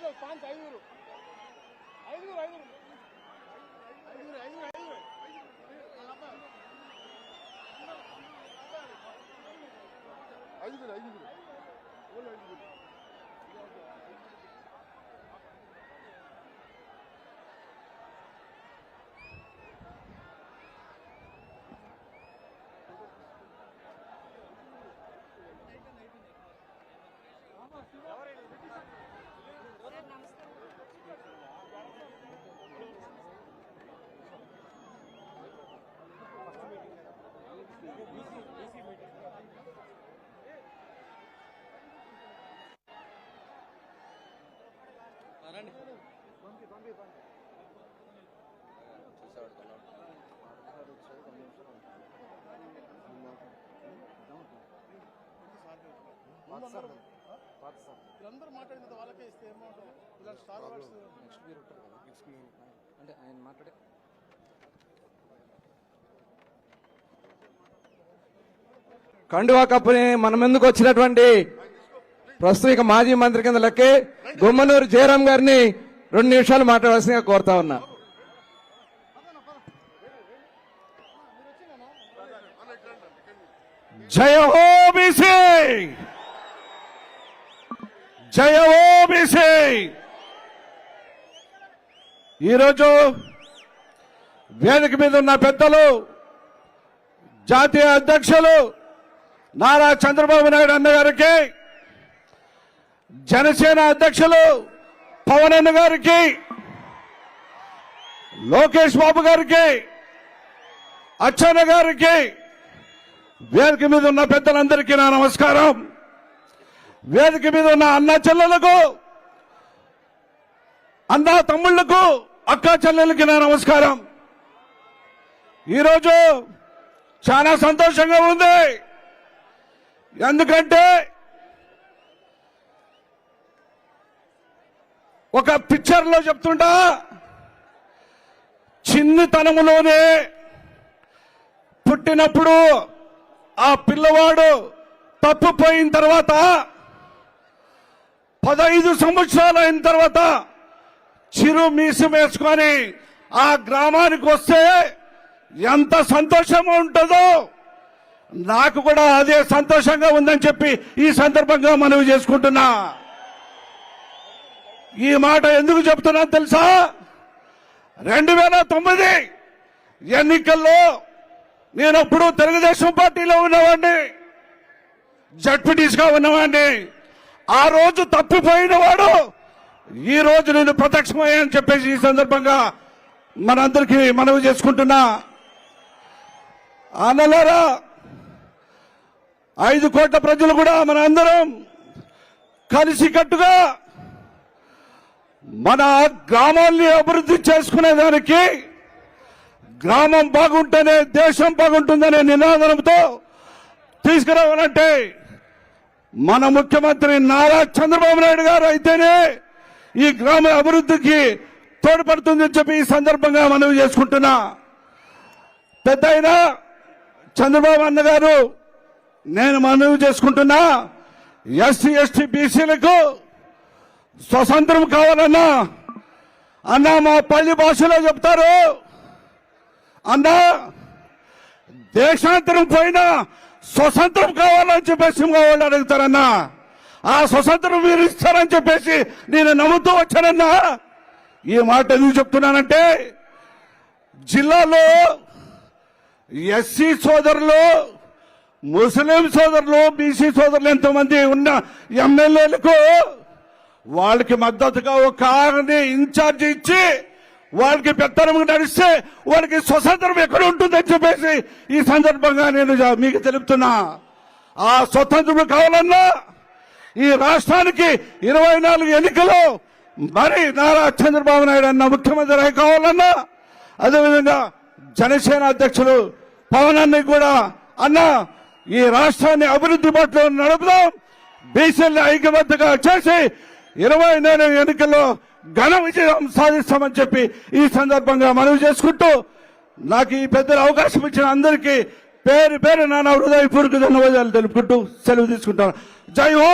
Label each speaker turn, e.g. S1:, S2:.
S1: లేదు పాంచ్ ఐదుగురు ఐదుగురు ఐదుగురు ఐదుగురు ఐదుగురు ఐదుగురు ఐదుగురు ఐదుగురు ఓన్లీ ఐదుగురు రండి. మాట్లాడిన వాళ్ళకే ఇస్తే అమౌంట్
S2: అంటే ఆయన మాట్లాడే కండువా కప్పుని మనం ఎందుకు వచ్చినటువంటి ప్రస్తుతం ఇక మాజీ మంత్రి కింద లెక్కే గుమ్మనూరు జయరాం గారిని రెండు నిమిషాలు మాట్లాడాల్సిందిగా కోరుతా ఉన్నా. జయ హో జయ హో ఈరోజు వేదిక మీద ఉన్న పెద్దలు జాతీయ అధ్యక్షులు నారా చంద్రబాబు నాయుడు అన్నగారికి జనసేన అధ్యక్షులు పవన్ గారికి లోకేష్ బాబు గారికి అచ్చన్న గారికి వేదిక మీద ఉన్న పెద్దలందరికీ నా నమస్కారం. వేదిక మీద ఉన్న అన్న చెల్లెలకు అన్న తమ్ముళ్ళకు అక్క చెల్లెలకి నా నమస్కారం. ఈరోజు చాలా సంతోషంగా ఉంది. ఎందుకంటే ఒక పిక్చర్లో చెప్తుంటా? చిన్నతనములోనే పుట్టినప్పుడు ఆ పిల్లవాడు తప్పుపోయిన తర్వాత పదహైదు సంవత్సరాలు అయిన తర్వాత చిరు మీసం వేసుకొని ఆ గ్రామానికి వస్తే ఎంత సంతోషంగా ఉంటుందో! నాకు కూడా అదే సంతోషంగా ఉందని చెప్పి ఈ సందర్భంగా మనవి చేసుకుంటున్నా. ఈ మాట ఎందుకు చెప్తున్నా తెలుసా? రెండు వేల తొమ్మిది ఎన్నికల్లో నేను అప్పుడు తెలుగుదేశం పార్టీలో ఉన్నవాడిని. జడ్పీటీస్గా ఉన్నవాడిని. ఆ రోజు తప్పిపోయిన వాడు. ఈ రోజు నేను ప్రత్యక్షమయ్యని చెప్పేసి ఈ సందర్భంగా మనందరికీ మనవి చేసుకుంటున్నా. అన్నలారా ఐదు కోట్ల ప్రజలు కూడా మన అందరం కలిసికట్టుగా మన గ్రామాల్ని అభివృద్ధి చేసుకునేదానికి గ్రామం బాగుంటేనే దేశం బాగుంటుందనే నినాదంతో తీసుకురావాలంటే మన ముఖ్యమంత్రి నారా చంద్రబాబు నాయుడు గారు అయితేనే ఈ గ్రామ అభివృద్ధికి తోడ్పడుతుందని చెప్పి ఈ సందర్భంగా మనవి చేసుకుంటున్నా. పెద్ద చంద్రబాబు అన్న గారు నేను మనవి చేసుకుంటున్నా ఎస్సీ ఎస్టీ బీసీలకు స్వతంత్రం కావాలన్నా. అన్నా మా పల్లి భాషలో చెప్తారు. అన్నా దేశాంతరం పోయినా స్వతంత్రం కావాలని చెప్పేసి వాళ్ళు అడుగుతారన్నా. ఆ స్వతంత్రం మీరు ఇస్తారని చెప్పేసి నేను నమ్ముతూ వచ్చానన్నా. ఈ మాట ఎందుకు చెప్తున్నానంటే జిల్లాలో ఎస్సీ సోదరులు ముస్లిం సోదరులు బీసీ సోదరులు ఎంతమంది ఉన్న ఎమ్మెల్యేలకు వాళ్ళకి మద్దతుగా ఒక కారుని ఇన్ఛార్జ్ ఇచ్చి వాళ్ళకి పెత్తనం నడిస్తే వాళ్ళకి స్వతంత్రం ఎక్కడ ఉంటుందని చెప్పేసి ఈ సందర్భంగా నేను మీకు తెలుపుతున్నా. ఆ స్వతంత్రం కావాలన్నా ఈ రాష్ట్రానికి ఇరవై నాలుగు ఎన్నికలు మరి నారా చంద్రబాబు నాయుడు అన్న ముఖ్యమంత్రి కావాలన్నా అదేవిధంగా జనసేన అధ్యక్షులు పవన్ అన్నయ్య కూడా అన్న ఈ రాష్ట్రాన్ని అభివృద్ధి పట్ల నడుపుదాం బీసీల్ని ఐక్యబద్ధంగా చేసి ఇరవై నాలుగు ఎన్నికల్లో ఘన విజయం సాధిస్తామని చెప్పి ఈ సందర్భంగా మనవి చేసుకుంటూ నాకు ఈ పెద్దల అవకాశం ఇచ్చిన అందరికీ పేరు పేరు నాన్న హృదయపూర్వక ధన్యవాదాలు తెలుపుకుంటూ సెలవు తీసుకుంటాను. జై ఓ